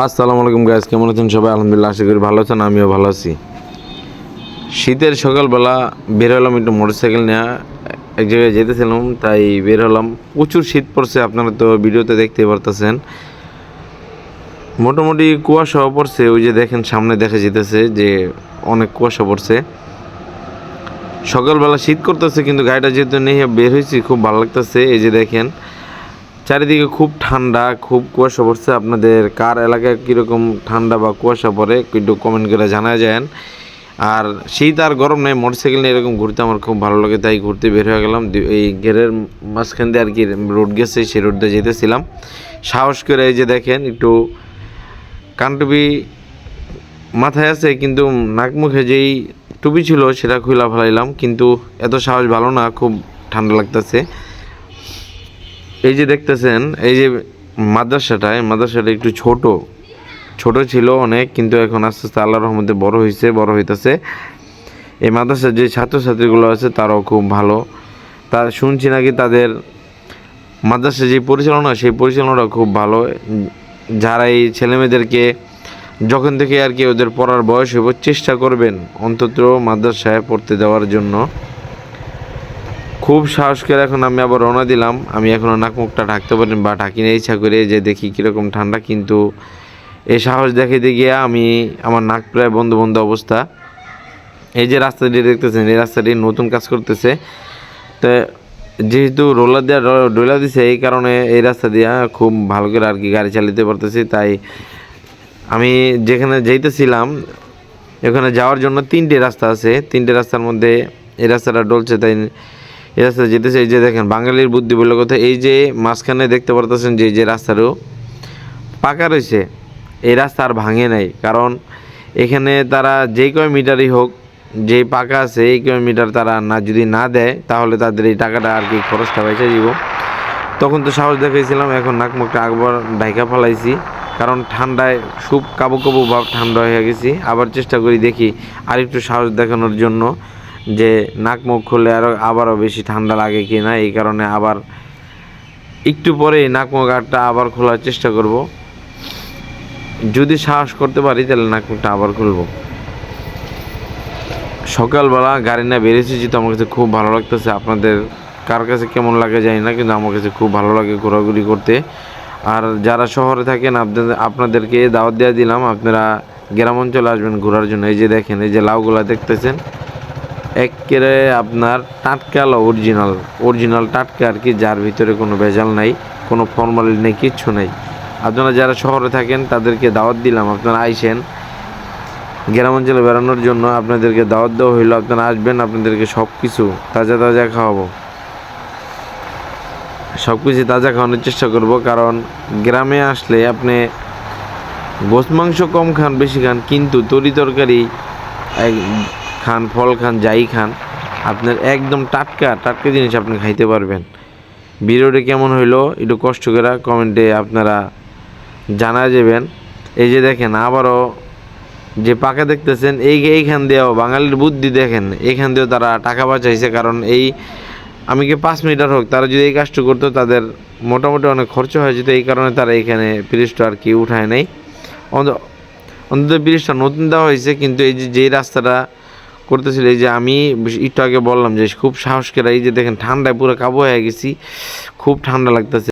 আসসালামু আলাইকুম গাইজ কেমন আছেন সবাই? আলহামদুলিল্লাহ, আশা করি ভালো আছেন, আমিও ভালো আছি। শীতের সকালবেলা বের হলাম একটু মোটরসাইকেল নিয়ে, এক জায়গায় যেতেছিলাম, তাই বের হলাম। প্রচুর শীত পড়ছে, আপনারা তো ভিডিওতে দেখতে পারতেছেন। মোটামুটি কুয়াশাও পড়ছে, ওই যে দেখেন সামনে দেখা যেতেছে যে অনেক কুয়াশা পড়ছে। সকালবেলা শীত করতেছে, কিন্তু গাড়িটা যেহেতু নেই বের হয়েছি, খুব ভালো লাগতেছে। এই যে দেখেন চারিদিকে খুব ঠান্ডা, খুব কুয়াশা পড়ছে। আপনাদের কার এলাকায় কীরকম ঠান্ডা বা কুয়াশা পড়ে একটু কমেন্ট করে জানা যান। আর শীত আর গরম নেই মোটরসাইকেল নিয়ে এরকম ঘুরতে আমার খুব ভালো লাগে, তাই ঘুরতে বের হয়ে গেলাম। এই ঘেরের মাঝখান দিয়ে আর কি রোড গেছে, সেই রোড দিয়ে যেতেছিলাম। সাহস করে এই যে দেখেন, একটু কানটুপি মাথায় আছে, কিন্তু নাক মুখে যেই টুপি ছিল সেটা খুলা ফেলাইলাম। কিন্তু এত সাহস ভালো না, খুব ঠান্ডা লাগতেছে। এই যে দেখতেছেন, এই যে মাদ্রাসাটা এই মাদ্রাসাটা একটু ছোট। ছোট ছিল অনেক, কিন্তু এখন আস্তে আস্তে আল্লাহ রহমতে বড় হয়েছে বড় হইতেছে। এই মাদ্রাসার যে ছাত্রছাত্রীগুলো আছে, তারাও খুব ভালো। তার শুনছি নাকি তাদের মাদ্রাসার যে পরিচালনা, সেই পরিচালনাটা খুব ভালো। যারা এই ছেলেমেয়েদেরকে যখন থেকে আর কি ওদের পড়ার বয়স হইব, চেষ্টা করবেন অন্তত মাদ্রাসায় পড়তে দেওয়ার জন্য। খুব সাহস করে এখন আমি আবার রওনা দিলাম। আমি এখনও নাক মুখটা ঢাকতে পারি বা ঢাকি না ইচ্ছা করে যে দেখি কীরকম ঠান্ডা, কিন্তু এই সাহস দেখাইতে গিয়ে আমি আমার নাক প্রায় বন্ধ বন্ধ অবস্থা। এই যে রাস্তাটি দেখতেছেন, এই রাস্তাটি নতুন কাজ করতেছে। তো যেহেতু রোলার দেওয়া ডোলা দিছে, এই কারণে এই রাস্তা দিয়ে খুব ভালো করে আর কি গাড়ি চালাতে পারতেছি। তাই আমি যেখানে যাইতেছিলাম এখানে যাওয়ার জন্য তিনটে রাস্তা আছে। তিনটে রাস্তার মধ্যে এই রাস্তাটা ডলছে, তাই এই রাস্তা যেতেছে এই যে দেখেন, বাঙালির বুদ্ধি বলে কথা, এই যে মাঝখানে দেখতে পারতেছেন যে যে রাস্তারও পাকা রয়েছে, এই রাস্তা আর ভাঙে নাই। কারণ এখানে তারা যেই কয় মিটারই হোক যেই পাকা আছে, এই কয় মিটার তারা না, যদি না দেয়, তাহলে তাদের এই টাকাটা আর কি খরচটা বেঁচে দিব। তখন তো সাহস দেখাইছিলাম, এখন নাক মুখটা একবার ডাইকা ফেলাইছি। কারণ ঠান্ডায় খুব কাবু কাবু ভাব ঠান্ডা হয়ে গেছি। আবার চেষ্টা করি দেখি আর একটু সাহস দেখানোর জন্য। যে নাক মুখ খুললে আরও আবারও বেশি ঠান্ডা লাগে কি না এই কারণে আবার একটু পরেই নাক মুখ আটটা আবার খোলার চেষ্টা করব। যদি সাহস করতে পারি তাহলে নাক মুখটা আবার খুলবো। সকালবেলা গাড়ি না বেরিয়েছি তো আমার কাছে খুব ভালো লাগতেছে। আপনাদের কার কাছে কেমন লাগে জানি না, কিন্তু আমার কাছে খুব ভালো লাগে ঘোরাঘুরি করতে। আর যারা শহরে থাকেন, আপনাদের, আপনাদেরকে দাওয়াত দেওয়া দিলাম। আপনারা গ্রাম অঞ্চলে আসবেন ঘোরার জন্য। এই যে দেখেন, এই যে লাউগুলা দেখতেছেন। একেবারে আপনার টাটকা অরিজিনাল অরিজিনাল টাটকা আর কি, যার ভিতরে কোনো ভেজাল নাই, কোনো ফর্মালিটি নেই, কিচ্ছু নেই। আপনারা যারা শহরে থাকেন, তাদেরকে দাওয়াত দিলাম, আপনারা আইসেন। গ্রাম অঞ্চলে বেড়ানোর জন্য আপনাদেরকে দাওয়াত দেওয়া হইল, আপনারা আসবেন, আপনাদেরকে সব কিছু তাজা তাজা খাওয়াবো। সব কিছু তাজা খাওয়ানোর চেষ্টা করব, কারণ গ্রামে আসলে আপনি গোস মাংস কম খান, বেশি খান, কিন্তু তরি তরকারি খান, ফল খান, যাই খান, আপনার একদম টাটকা টাটকা জিনিস আপনি খাইতে পারবেন। ভিডিওটি কেমন হইল একটু কষ্ট করে কমেন্টে আপনারা জানা যাবেন। এই যে দেখেন, আবারও যে পাকা দেখতেছেন, এই এইখান দিয়েও বাঙালির বুদ্ধি দেখেন, এইখান দিয়েও তারা টাকা বাঁচাইছে, কারণ এই আমি কি পাঁচ মিটার হোক, তারা যদি এই কাজটা করতো, তাদের মোটামুটি অনেক খরচ হয়ে যেত, এই কারণে তারা এখানে ব্রিজটা আর কি উঠায় নাই। অন্ত- অন্তত ব্রিজটা নতুন দেওয়া হয়েছে, কিন্তু এই যে যেই রাস্তাটা করতেছিল, এই যে আমি একটু আগে বললাম যে, খুব সাহস করে এই যে দেখেন ঠান্ডায় পুরো কাবু হয়ে গেছি, খুব ঠান্ডা লাগতেছে।